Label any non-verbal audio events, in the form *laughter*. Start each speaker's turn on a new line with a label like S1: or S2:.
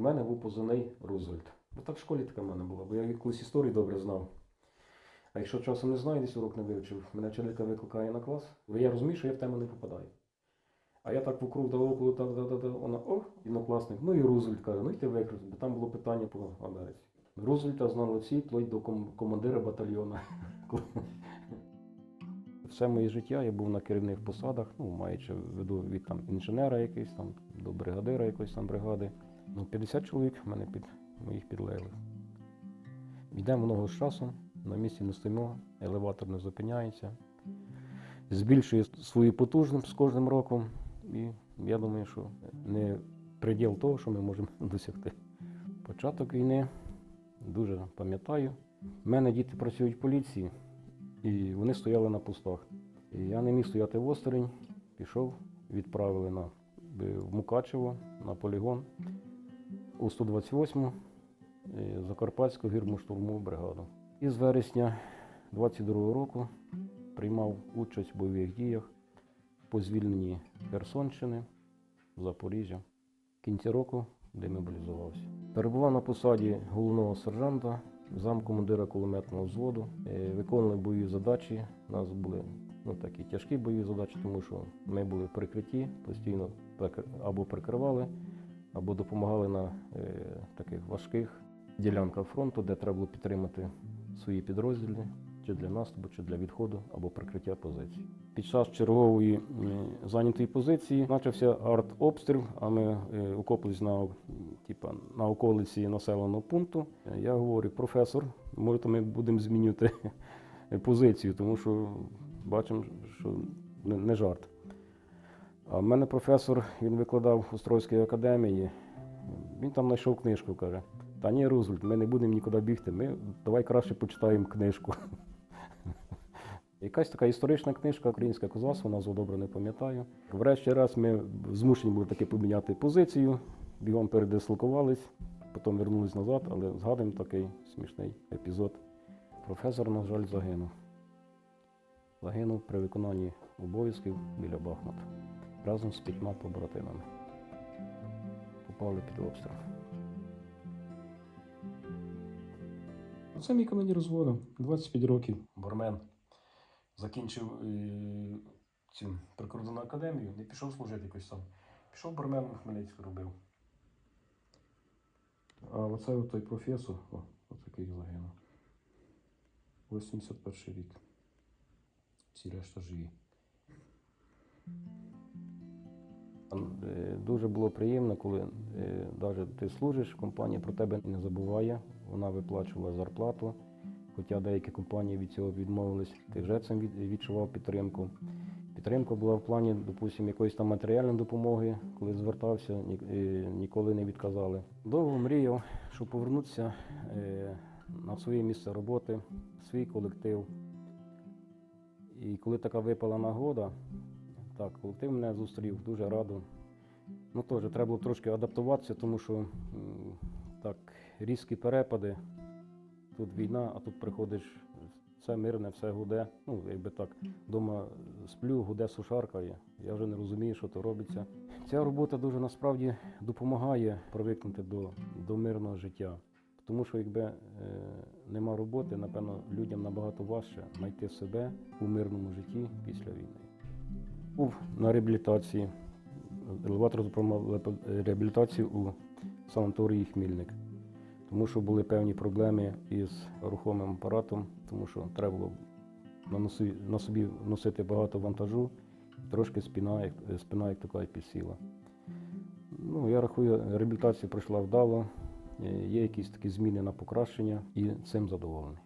S1: У мене був позивний Рузвельт. Бо так в школі така в мене була, бо я якусь історію добре знав. А якщо часом не знаю, десь урок не вивчив, мене вчителька викликає на клас, бо я розумію, що я в тему не попадаю. А я так вокруг да около, так, да, да, да, вона, о, однокласник, ну і Рузвельт каже, ну йти викрити, бо там було питання по Америці. Рузвельта знали всі, вплоть до ком- командира батальйону. *laughs* Все моє життя я був на керівних посадах, ну, маючи в виду від там, інженера якийсь там, до бригадира якоїсь там бригади. Ну, 50 чоловік мене під моїх підлеглих. Йдемо много з часом, на місці не стоїмо, елеватор не зупиняється. Збільшує свою потужність з кожним роком. І я думаю, що не приділ того, що ми можемо *laughs* досягти. Початок війни дуже пам'ятаю. У мене діти працюють в поліції, і вони стояли на постах. І я не міг стояти в осторонь, пішов, відправили на, в Мукачево на полігон у 128 му е, Закарпатську гірмо-штурмову бригаду. І з вересня 22-го року приймав участь в бойових діях по звільненні Херсонщини, Запоріжжя. В кінці року демобілізувався. Перебував на посаді головного сержанта, замкомандира кулеметного взводу, Е, виконували бойові задачі. У нас були ну, такі тяжкі бойові задачі, тому що ми були в прикритті, постійно або прикривали, або допомагали на е, таких важких ділянках фронту, де треба було підтримати свої підрозділи чи для наступу, чи для відходу або прикриття позицій. Під час чергової зайнятої позиції почався артобстріл, а ми е, окопились на, м, типа, на околиці населеного пункту. Я говорю, професор, може, ми будемо змінювати *laughs* позицію, тому що бачимо, що не жарт. А в мене професор, він викладав в Острозькій академії. Він там знайшов книжку, каже: Та ні, Рузвельт, ми не будемо нікуди бігти, ми давай краще почитаємо книжку. *laughs* Якась така історична книжка Українське козацтво, назву добре не пам'ятаю. Врешті раз ми змушені були таки поміняти позицію, бігом передислокувались, потім вернулись назад, але згадуємо такий смішний епізод. Професор, на жаль, загинув. Загинув при виконанні обов'язків біля Бахмута разом з п'ятьма побратимами. Попали під обстріл. Це мій командир розводу, 25 років. Бормен. Закінчив е, цю прикордонну академію, не пішов служити якось там. Пішов бормен в Хмельницьку робив. А оце той професор, о, отакий загинув. 81 рік. Всі решта живі. Дуже було приємно, коли навіть ти служиш, компанія про тебе не забуває, вона виплачувала зарплату. Хоча деякі компанії від цього відмовились, ти вже цим відчував підтримку. Підтримка була в плані, допустимо, якоїсь там матеріальної допомоги, коли звертався, е, ніколи не відказали. Довго мріяв, щоб повернутися е, на своє місце роботи, свій колектив. І коли така випала нагода, так, колектив мене зустрів, дуже радо. Ну теж треба було трошки адаптуватися, тому що так, різкі перепади. Тут війна, а тут приходиш, все мирне, все гуде. Ну, якби так, вдома сплю, гуде сушарка. Я вже не розумію, що то робиться. Ця робота дуже насправді допомагає привикнути до, до мирного життя. Тому що якби е, нема роботи, напевно, людям набагато важче знайти себе у мирному житті після війни. Був на реабілітації, елеватор допомагав реабілітацію у санаторії Хмільник. Тому що були певні проблеми із рухомим апаратом, тому що треба було на, собі носити багато вантажу, трошки спина, як, спина як така підсіла. Ну, я рахую, реабілітація пройшла вдало, е, є якісь такі зміни на покращення і цим задоволений.